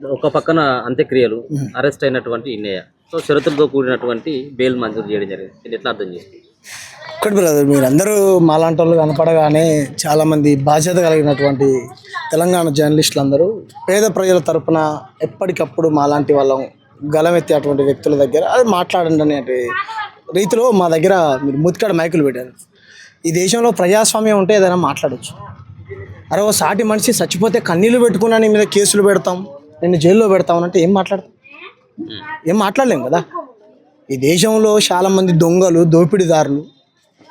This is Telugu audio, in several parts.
ఒక పక్కన అంత్యక్రియలు అరెస్ట్ అయినటువంటి ఇన్నయ్య. సో షరతులతో కూడినటువంటి బెయిల్ మంజూరు చేయడం జరిగింది. దీన్ని ఎట్లా అర్థం చేసుకోవాలి ఒకటి బ్రదర్ మీరందరూ మాలాంటి వాళ్ళు కనపడగానే చాలామంది బాధ్యత కలిగినటువంటి తెలంగాణ జర్నలిస్టులు అందరూ పేద ప్రజల తరపున ఎప్పటికప్పుడు మాలాంటి వాళ్ళం గలమెత్తేటువంటి వ్యక్తుల దగ్గర అది మాట్లాడండి అనే రీతిలో మా దగ్గర మీరు ముతికాడ మైకులు పెట్టారు. ఈ దేశంలో ప్రజాస్వామ్యం ఉంటే ఏదైనా మాట్లాడొచ్చు. అరే ఓ సాటి మనిషి చచ్చిపోతే కన్నీళ్ళు పెట్టుకున్నా నీ మీద కేసులు పెడతాం. నేను జైల్లో పెడతానంటే ఏం మాట్లాడతాం? ఏం మాట్లాడలేం కదా? ఈ దేశంలో చాలామంది దొంగలు దోపిడీదారులు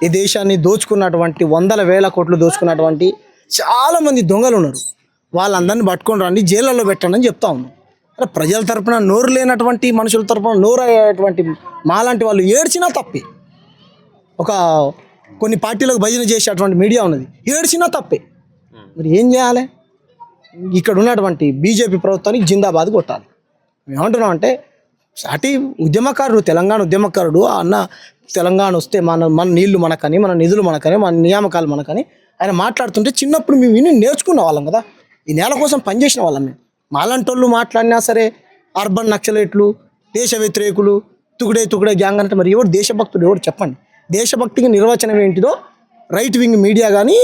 ఈ దేశాన్ని దోచుకున్నటువంటి వందల వేల కోట్లు దోచుకున్నటువంటి చాలామంది దొంగలు ఉన్నారు. వాళ్ళందరినీ పట్టుకొని రండి జైళ్ళలో పెట్టండి అని చెప్తా ఉన్నాం. అరే ప్రజల తరపున నోరు లేనటువంటి మనుషుల తరపున నోరు అయ్యేటువంటి మాలాంటి వాళ్ళు ఏడ్చినా తప్పే. ఒక కొన్ని పార్టీలకు భజన చేసేటువంటి మీడియా ఉన్నది. ఏడ్చినా తప్పే. మరి ఏం చేయాలి? ఇక్కడ ఉన్నటువంటి బీజేపీ ప్రభుత్వానికి జిందాబాద్ కొట్టాలి. మేము ఏమంటున్నాం అంటే సాటి ఉద్యమకారుడు తెలంగాణ ఉద్యమకారుడు ఆ అన్న తెలంగాణ వస్తే మన మన నీళ్ళు మనకని మన నిధులు మనకని మన నియామకాలు మనకని ఆయన మాట్లాడుతుంటే చిన్నప్పుడు మేము విని నేర్చుకున్న వాళ్ళం కదా. ఈ నేల కోసం పనిచేసిన వాళ్ళం మేము. మాలాంటి వాళ్ళు మాట్లాడినా సరే అర్బన్ నక్సలైట్లు దేశ వ్యతిరేకులు తుగుడే తుగుడే గ్యాంగ్ అంటే మరి ఎవరు దేశభక్తుడు ఎవరు చెప్పండి. దేశభక్తికి నిర్వచనం ఏంటిదో రైట్ వింగ్ మీడియా కానీ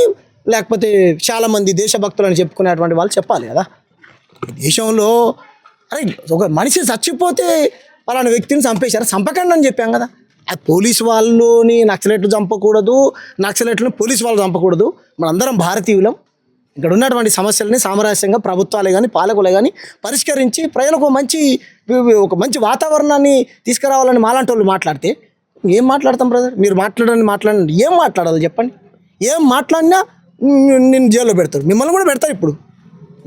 లేకపోతే చాలామంది దేశభక్తులని చెప్పుకునేటువంటి వాళ్ళు చెప్పాలి కదా. దేశంలో అరే ఒక మనిషి చచ్చిపోతే పలానా వ్యక్తిని చంపేశారు? చంపకండి అని చెప్పాం కదా. ఆ పోలీస్ వాళ్ళని నక్సలెట్లు చంపకూడదు నక్సలెట్లను పోలీస్ వాళ్ళు చంపకూడదు. మనందరం భారతీయులం. ఇక్కడ ఉన్నటువంటి సమస్యలని సామరస్యంగా ప్రభుత్వాలే కానీ పాలకులే కానీ పరిష్కరించి ప్రజలకు మంచి ఒక మంచి వాతావరణాన్ని తీసుకురావాలని మాలాంటి వాళ్ళు మాట్లాడితే ఏం మాట్లాడతాం బ్రదర్ మీరు మాట్లాడండి మాట్లాడండి. ఏం మాట్లాడాలి చెప్పండి? ఏం మాట్లాడినా నిన్ను జైల్లో పెడతారు. మిమ్మల్ని కూడా పెడతారు ఇప్పుడు.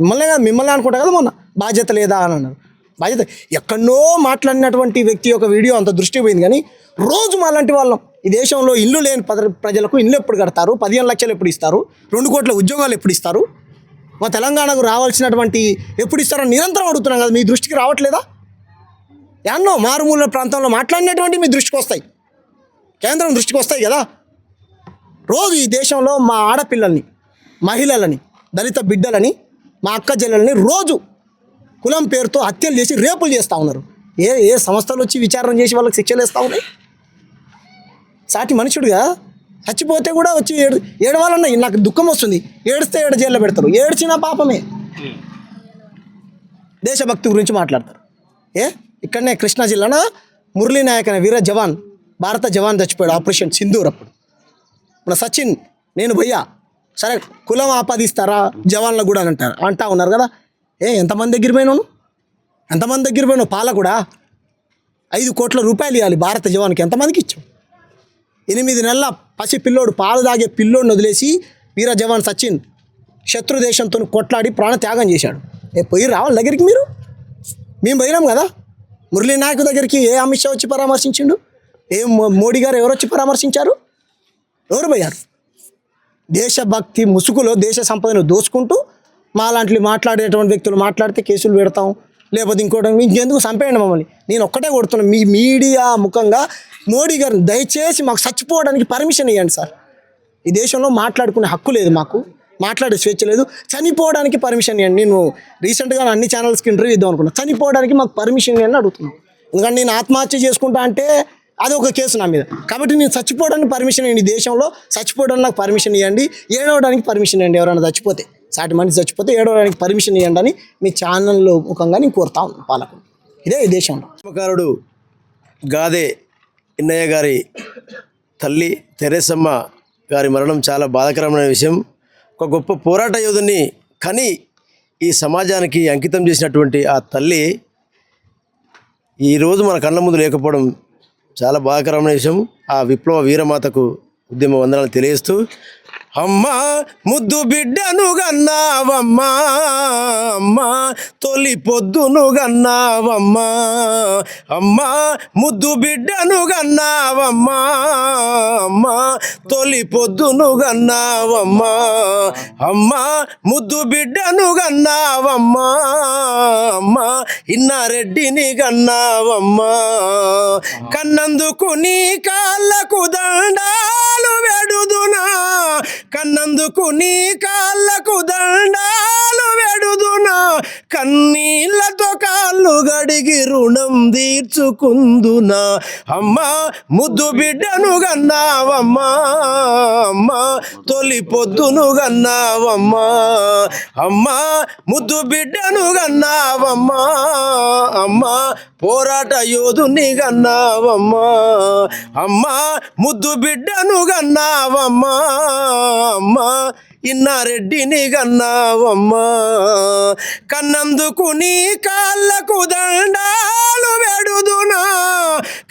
మిమ్మల్ని కాదు మిమ్మల్ని అనుకుంటా కదా మొన్న. బాధ్యత లేదా అని అన్నారు. బాధ్యత ఎక్కడో మాట్లాడినటువంటి వ్యక్తి యొక్క వీడియో అంత దృష్టి పోయింది కానీ రోజు మాలాంటి వాళ్ళం. ఈ దేశంలో ఇల్లు లేని ప్రజలకు ఇల్లు ఎప్పుడు కడతారు? పదిహేను లక్షలు ఎప్పుడు ఇస్తారు? రెండు కోట్ల ఉద్యోగాలు ఎప్పుడు ఇస్తారు? మా తెలంగాణకు రావాల్సినటువంటి ఎప్పుడు ఇస్తారో నిరంతరం అడుగుతున్నాం కదా మీ దృష్టికి రావట్లేదా? ఎన్నో మారుమూల ప్రాంతంలో మాట్లాడినటువంటి మీ దృష్టికి వస్తాయి. కేంద్రం దృష్టికి వస్తాయి కదా. రోజు ఈ దేశంలో మా ఆడపిల్లల్ని మహిళలని దళిత బిడ్డలని మా అక్క చెల్లెలని రోజు కులం పేరుతో హత్యలు చేసి రేపులు చేస్తూ ఉన్నారు. ఏ ఏ సంస్థలు వచ్చి విచారణ చేసి వాళ్ళకి శిక్షలు వేస్తూ ఉన్నాయి? సాటి మనుషుడుగా చచ్చిపోతే కూడా వచ్చి ఏడు ఏడవాలన్నా నాకు దుఃఖం వస్తుంది. ఏడిస్తే ఏడు జైల్లో పెడతారు. ఏడ్చినా పాపమే. దేశభక్తి గురించి మాట్లాడతారు. ఏ? ఇక్కడనే కృష్ణా జిల్లాన మురళీ నాయక్ అనే వీర జవాన్ భారత జవాన్ చచ్చిపోయాడు. ఆపరేషన్ సింధూర్ అప్పుడు. మన సచిన్ నేను భయ్యా. సరే కులం ఆపాదిస్తారా? జవాన్లకు కూడా అని అంటారు. అంటా ఉన్నారు కదా. ఏ ఎంతమంది దగ్గర పోయినాను ఎంతమంది దగ్గర పోయినావు? పాలకుడా? ఐదు కోట్ల రూపాయలు ఇవ్వాలి భారత జవాన్కి. ఎంతమందికి ఇచ్చాం ఎనిమిది నెలల పసి పిల్లోడు పాలు తాగే పిల్లోడిని వదిలేసి వీర జవాన్ సచిన్ శత్రు దేశంతో కొట్లాడి ప్రాణ త్యాగం చేశాడు. ఏ పోయి రావాలి దగ్గరికి మీరు? మేము పోయినాం కదా. మురళీ నాయక్ దగ్గరికి ఏ అమిత్ షా వచ్చి పరామర్శించిండు? ఏ మోడీ గారు ఎవరు వచ్చి పరామర్శించారు? ఎవరు పోయారు దేశభక్తి ముసుగులో దేశ సంపదను దోచుకుంటూ మా లాంటి మాట్లాడేటువంటి వ్యక్తులు మాట్లాడితే కేసులు పెడతాం. లేకపోతే ఇంకోటి ఇంకెందుకు చంపేయండి మమ్మల్ని? నేను ఒక్కటే కొడుతున్నాను మీ మీడియా ముఖంగా మోడీ గారు దయచేసి మాకు చచ్చిపోవడానికి పర్మిషన్ ఇవ్వండి సార్. ఈ దేశంలో మాట్లాడుకునే హక్కు లేదు మాకు. మాట్లాడే స్వేచ్ఛ లేదు. చనిపోవడానికి పర్మిషన్ ఇవ్వండి నేను రీసెంట్గా అన్ని ఛానల్స్కి ఇంటర్వ్యూ ఇద్దాం అనుకున్నాను చనిపోవడానికి మాకు పర్మిషన్ ఇవ్వండి అడుగుతున్నాను ఎందుకంటే నేను ఆత్మహత్య చేసుకుంటా అంటే అది ఒక కేసు నా మీద. కాబట్టి నేను చచ్చిపోవడానికి పర్మిషన్ ఇవ్వండి దేశంలో. చచ్చిపోవడానికి నాకు పర్మిషన్ ఇవ్వండి. ఏడవడానికి పర్మిషన్ ఇవ్వండి. ఎవరైనా చచ్చిపోతే సాటి మనిషి చచ్చిపోతే ఏడవడానికి పర్మిషన్ ఇవ్వండి అని మీ ఛానల్లో ముఖంగా నేను కోరుతా ఉన్నాను పాలకు ఇదే ఈ దేశంలో. గాదే ఇన్నయ్య గారి తల్లి తెరేసమ్మ గారి మరణం చాలా బాధాకరమైన విషయం. ఒక గొప్ప పోరాట యోధుని కని ఈ సమాజానికి అంకితం చేసినటువంటి ఆ తల్లి ఈరోజు మన కళ్ళ ముందు లేకపోవడం చాలా బాధాకరమైన విషయం ఆ విప్లవ వీరమాతకు ఉద్యమ వందనాలు తెలియజేస్తూ అమ్మా ముద్దు బిడ్డను గన్నావమ్మా. అమ్మా తొలి పొద్దును గన్నావమ్మా. అమ్మా ముద్దు బిడ్డను గన్నావమ్మా. అమ్మా తొలి పొద్దును గన్నావమ్మా. అమ్మా ముద్దు బిడ్డను గన్నావమ్మా. అమ్మా ఇన్నారెడ్డిని గన్నావమ్మా. కన్నందుకు నీ కాళ్ళకు దండాలు వెడుదునా. కన్నందుకు నీ కాళ్ళకు దండాలు వెడుదునా. కన్నీళ్ళతో కాళ్ళు గడిగి రుణం తీర్చుకుందునా? అమ్మా ముద్దు బిడ్డను గన్నావమ్మా. అమ్మా తొలి పొద్దును గన్నావమ్మా. అమ్మా ముద్దు బిడ్డను గన్నావమ్మా. అమ్మా పోరాట యోధుని గన్నావమ్మా. అమ్మా ముద్దు బిడ్డను గన్నావమ్మా. అమ్మా ఇన్నారెడ్డిని గన్నావమ్మా కన్నందుకు నీ కాళ్ళకు దండాలు వెడుదునా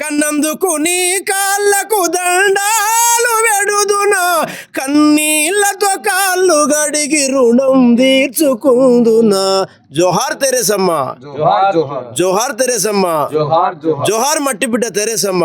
కన్నందుకు నీ కాళ్ళకు దండాలు వెడుదునా కన్నీళ్ళతో కాళ్ళు గడిగి రుణం తీర్చుకుందునా. జోహార్ తెరేసమ్మ. జోహార్ తెరేసమ్మ. జోహార్ జోహార్. జోహార్ మట్టి బిడ్డ తెరేసమ్మ